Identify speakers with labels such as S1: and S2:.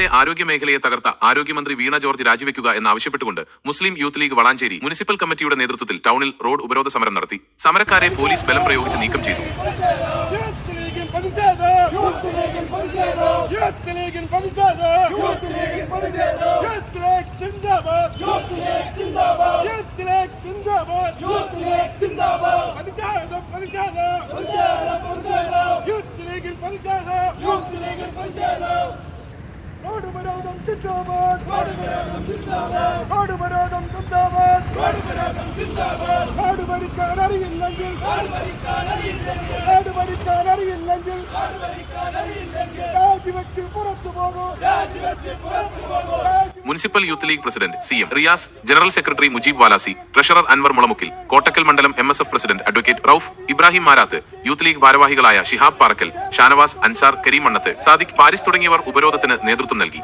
S1: കേരളത്തിലെ ആരോഗ്യ മേഖലയെ തകർത്ത ആരോഗ്യമന്ത്രി വീണ ജോർജ് രാജിവെക്കുക എന്നാവശ്യപ്പെട്ടുകൊണ്ട് Muslim youth league Valanchery municipal കമ്മിറ്റിയുടെ നേതൃത്വത്തിൽ ടൗണിൽ റോഡ് ഉപരോധ സമരം നടത്തി. സമരക്കാരെ പോലീസ് ബലം പ്രയോഗിച്ച് നീക്കം ചെയ്തു.
S2: യൂത്ത് ലീഗിൻ പ്രതിഷേധം. സിന്ദാബാദ്. റോഡ് ഉപരോധം സിന്ദാബാദ്. നാട് ഭരിക്കാൻ അറിയില്ലെങ്കിൽ. നാട് ഭരിക്കാൻ അറിയില്ലെങ്കിൽ. നാട് രാജിവെച്ച് പുറത്തു പോകൂ.
S1: Municipal youth league president C M Riyas general secretary Mujeeb Valasi treasurer Anwar മുളമുക്കിൽ Kottakkal മണ്ഡലം M S F president advocate Rauf Ibrahim Marath youth league ഭാരവാഹികളായ ഷിഹാബ് പാറക്കൽ ഷാനവാസ് അൻസാർ കരീം മണ്ണത്ത് സാദിഖ് പാരിസ് തുടങ്ങിയവർ ഉപരോധത്തിന് നേതൃത്വം നൽകി.